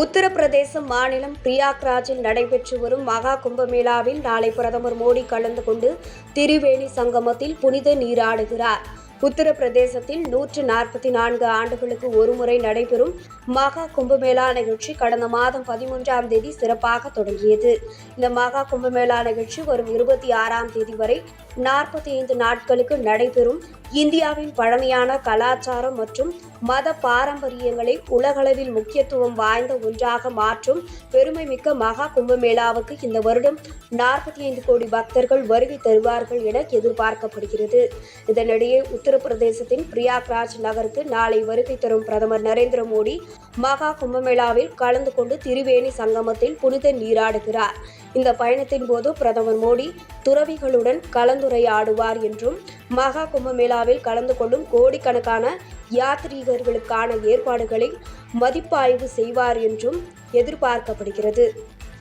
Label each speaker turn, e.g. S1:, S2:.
S1: உத்தரப்பிரதேச மாநிலம் பிரியாக்ராஜில் நடைபெற்று வரும் மகா கும்பமேளாவில் நாளை பிரதமர் மோடி கலந்து கொண்டு திரிவேணி சங்கமத்தில் புனித நீராடுகிறார். உத்தரப்பிரதேசத்தில் நூற்று நாற்பத்தி நான்கு ஆண்டுகளுக்கு ஒருமுறை நடைபெறும் மகா கும்பமேளா நிகழ்ச்சி கடந்த மாதம் பதிமூன்றாம் தேதி சிறப்பாக தொடங்கியது. இந்த மகா கும்பமேளா நிகழ்ச்சி வரும் இருபத்தி ஆறாம் தேதி வரை நாற்பத்தி ஐந்து நாட்களுக்கு நடைபெறும் இந்தியாவின் பழமையான கலாச்சாரம் மற்றும் மத பாரம்பரியங்களை உலகளவில் முக்கியத்துவம் வாய்ந்த ஒன்றாக மாற்றும் பெருமைமிக்க மகா கும்பமேளாவுக்கு இந்த வருடம் நாற்பத்தி ஐந்து கோடி பக்தர்கள் வருகை தருவார்கள் என எதிர்பார்க்கப்படுகிறது. இதனிடையே உத்தரப்பிரதேசத்தின் பிரியாக்ராஜ் நகருக்கு நாளை வருகை தரும் பிரதமர் நரேந்திர மோடி மகா கும்பமேளாவில் கலந்து கொண்டு திரிவேணி சங்கமத்தில் புனித நீராடுகிறார். இந்த பயணத்தின் போது பிரதமர் மோடி துறவிகளுடன் கலந்துரையாடுவார் என்றும் மகா கும்பமேளாவில் கலந்து கொள்ளும் கோடிக்கணக்கான யாத்ரீகர்களுக்கான ஏற்பாடுகளை மதிப்பாய்வு செய்வார் என்றும் எதிர்பார்க்கப்படுகிறது.